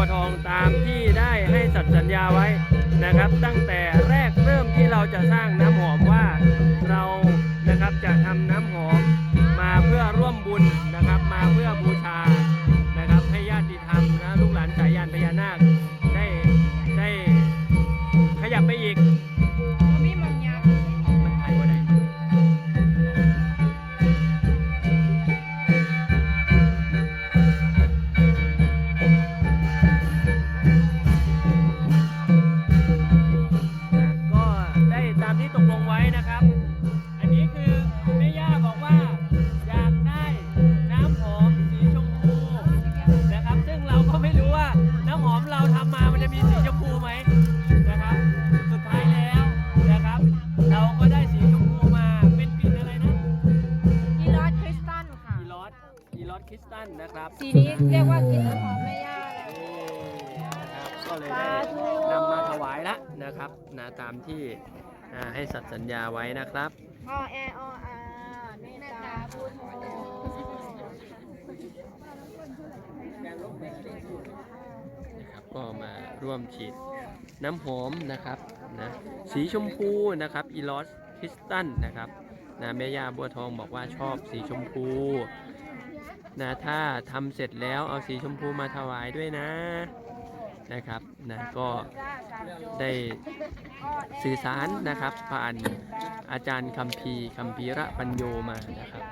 ัวทองตามที่ได้ให้สัตสัญญาไว้นะครับ ตั้งแต่แรกเริ่มที่เราจะสร้างน้ำหอมว่าเรานะครับจะทำน้ำหอมมาเพื่อร่วมบุญนะครับมาเพื่อบูช นะครับสีนี้เรียกว่ากลิ่นน้ำหอมแม่ย่าเลย นี่นะครับก็เลยได้สาธุนำมาถวายละนะครับนะตามที่อ่าให้สัตย์สัญญาไว้นะครับอแอออาเมตตาพุทโธนะครับก็มาร่วมฉีดน้ำหอมนะครับนะสีชมพูนะครับอีลอสคริสตัลนะครับนะแม่ย่าบัวทองบอกว่าชอบสีชมพู นะถ้าทำเสร็จแล้วเอาสีชมพูมาถวายด้วยนะนะครับนะก็ได้สื่อสารนะครับผ่านอาจารย์คัมภีร์คัมภีระปัญโยมานะครับ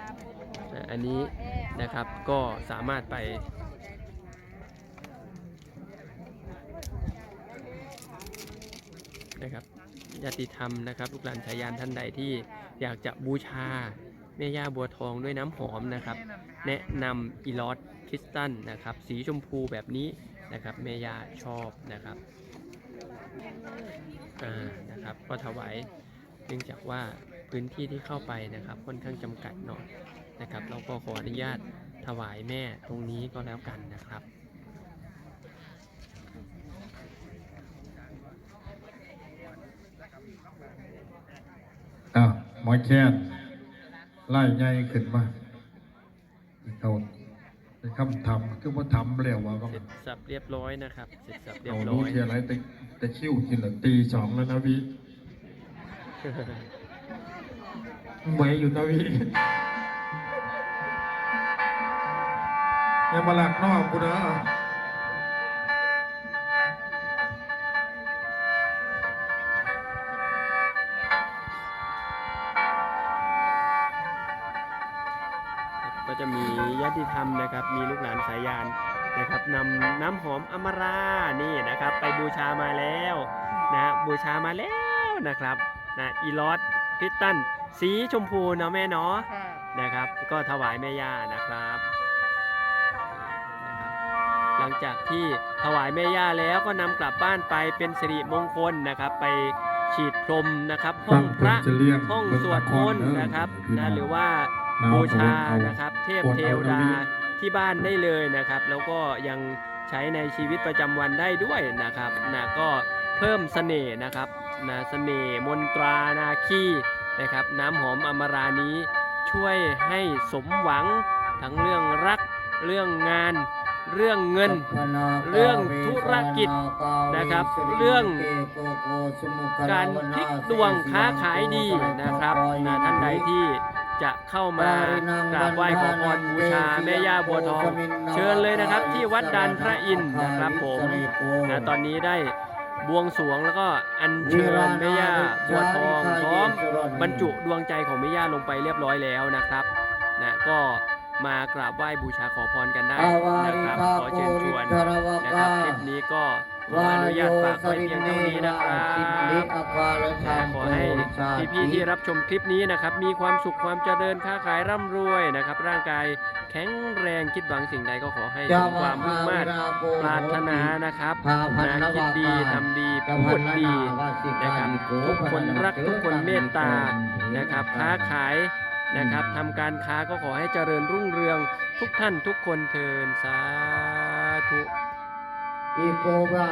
นะอันนี้นะครับก็สามารถไปนะครับญาติธรรมนะครับลูกหลานชายานท่านใดที่อยากจะบูชา แม่ย่าบัวทองด้วยน้ำหอมนะครับ แนะนำอีลอสคริสตัลนะครับ สีชมพูแบบนี้นะครับแม่ย่าชอบนะครับอ่านะครับก็ถวายเนื่องจากว่าพื้นที่ที่เข้าไปนะครับค่อนข้างจำกัดเนาะนะครับ เราก็ขออนุญาตถวายแม่ตรงนี้ก็แล้วกันนะครับอ้าวหมอแคน ไล่ใหญ่ขึ้นมาเขาไปคำทำคือว่าทำแล้วว่าบ้างเสร็จสับเรียบร้อยนะครับ เสร็จสับเรียเอาบร้รู้อยที่อะไรแต่แต่คิ้วกินละตีสองแล้วนะพี่เหมยอยู่นะพี่อย่ามาหลักนอกกูนะ ก็จะมีญาติธรรมนะครับ มีลูกหลานสายยานนะครับนำน้ำหอมอมรานี่นะครับ ไปบูชามาแล้วนะบูชามาแล้วนะครับนะอีลอสคริสตัน สีชมพูเนาะแม่เนาะค่ะนะครับ ก็ถวายแม่ย่านะครับนะครับ หลังจากที่ถวายแม่ย่าแล้วก็นำกลับบ้านไปเป็นสิริมงคลนะครับ ไปฉีดพรมนะครับห้องพระจะเลี้ยงห้องสวดมนต์นะครับนะหรือว่าบูชานะครับ เทพเทวดาที่บ้านได้เลยนะครับ แล้วก็ยังใช้ในชีวิตประจำวันได้ด้วยนะครับนะก็เพิ่มเสน่ห์นะครับนะเสน่ห์มนตรานาคีนะครับ น้ำหอมอมรานี้ช่วยให้สมหวังทั้งเรื่องรักเรื่องงาน เรื่องเงิน เรื่องธุรกิจนะครับ เรื่องการพลิกดวงค้าขายดีนะครับนะท่านใดที่ จะเข้ามากราบไหว้ขอพรบูชาแม่ย่าบัวทอง เชิญเลยนะครับที่วัดดานพระอินทร์นะครับผมนะตอนนี้ได้บวงสรวงแล้วก็อัญเชิญแม่ย่าบัวทองพร้อมบรรจุดวงใจของแม่ย่าลงไปเรียบร้อยแล้วนะครับนะก็ มากราบไหว้บูชาขอพรกันได้นะครับ ขอเชิญชวนนะครับคลิปนี้ก็ขออนุญาตฝากไว้เพียงเท่านี้นะครับขอให้พี่ๆที่รับชมคลิปนี้นะครับ มีความสุขความเจริญค้าขายร่ำรวยนะครับ ร่างกายแข็งแรงคิดหวังสิ่งใดก็ขอให้สมความมุ่งมั่นปรารถนานะครับนะคิดดีทำดีพูดดีนะครับ ทุกคนรักทุกคนเมตตานะครับ ค้าขาย นะครับทำการค้าก็ขอให้เจริญรุ่งเรืองทุกท่านทุกคนเทินสาธุอีโกบ